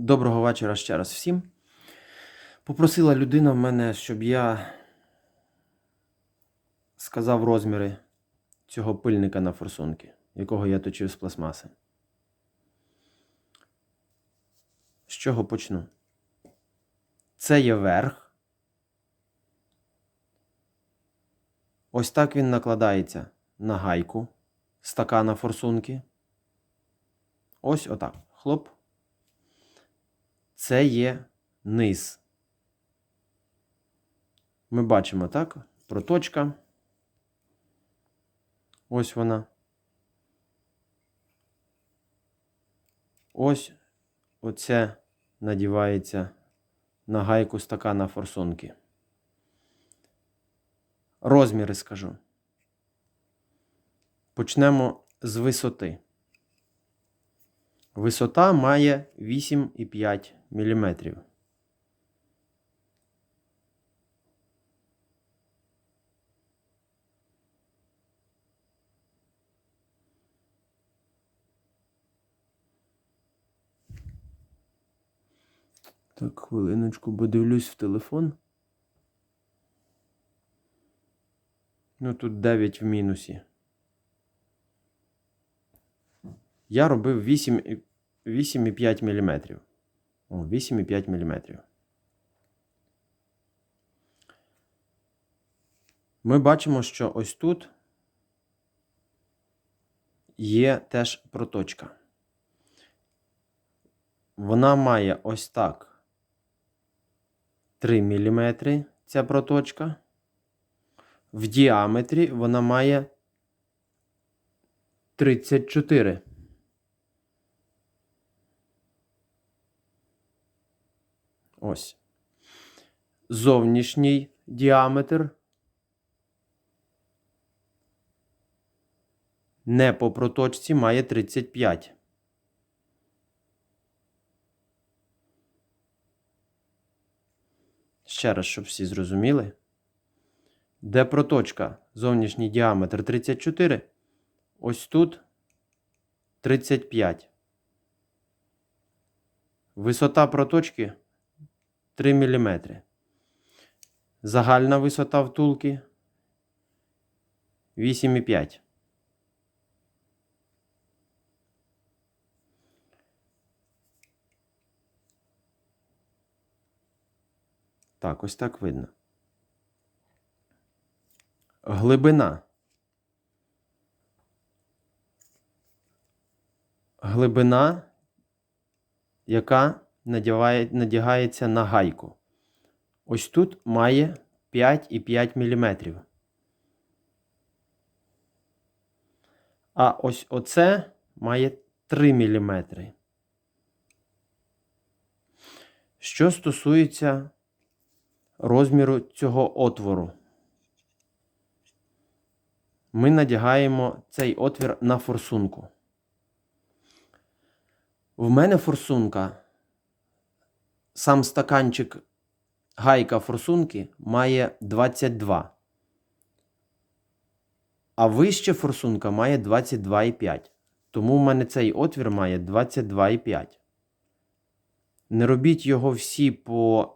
Доброго вечора ще раз всім. Попросила людина в мене, щоб я сказав розміри цього пильника на форсунки, якого я точив з пластмаси. З чого почну? Це є верх. Ось так він накладається на гайку стакана форсунки. Ось отак. Хлоп. Це є низ. Ми бачимо, так? Проточка. Ось вона. Ось оце надівається на гайку стакана форсунки. Розміри скажу. Почнемо з висоти. Висота має 8,5 мм. Так, хвилиночку, бо дивлюсь в телефон. Ну, тут 9 в мінусі. Я робив 8 і- 8,5 мм. О, 8,5 мм. Ми бачимо, що ось тут є теж проточка. Вона має ось так 3 мм ця проточка. В діаметрі вона має 34 Ось. Зовнішній діаметр. Не по проточці має 35. Ще раз, щоб всі зрозуміли. Де проточка? Зовнішній діаметр 34. Ось тут 35. Висота проточки 3 мм. Загальна висота втулки 8,5. Так, ось так видно. Глибина. Глибина, яка надягається на гайку. Ось тут має 5,5 мм. А ось оце має 3 мм. Що стосується розміру цього отвору, ми надягаємо цей отвір на форсунку. В мене форсунка, сам стаканчик гайка форсунки має 22. А вище форсунка має 22,5. Тому в мене цей отвір має 22,5. Не робіть його всі по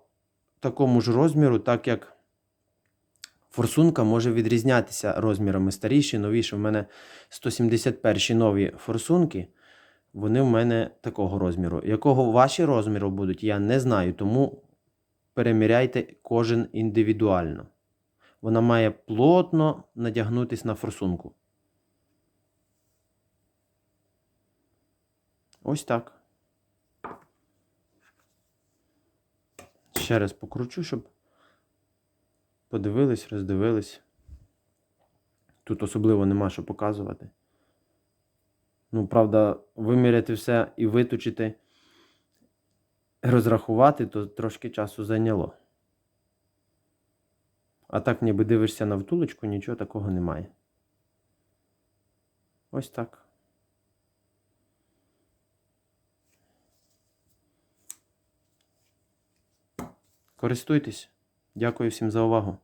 такому ж розміру, так як форсунка може відрізнятися розмірами старіші, новіші. В мене 171 нові форсунки. Вони в мене такого розміру. Якого ваші розміри будуть, я не знаю, тому переміряйте кожен індивідуально. Вона має плотно надягнутися на форсунку. Ось так. Ще раз покручу, щоб подивились, роздивились. Тут особливо нема що показувати. Ну, правда, виміряти все і виточити, розрахувати, то трошки часу зайняло. А так, ніби дивишся на втулочку, нічого такого немає. Ось так. Користуйтесь. Дякую всім за увагу.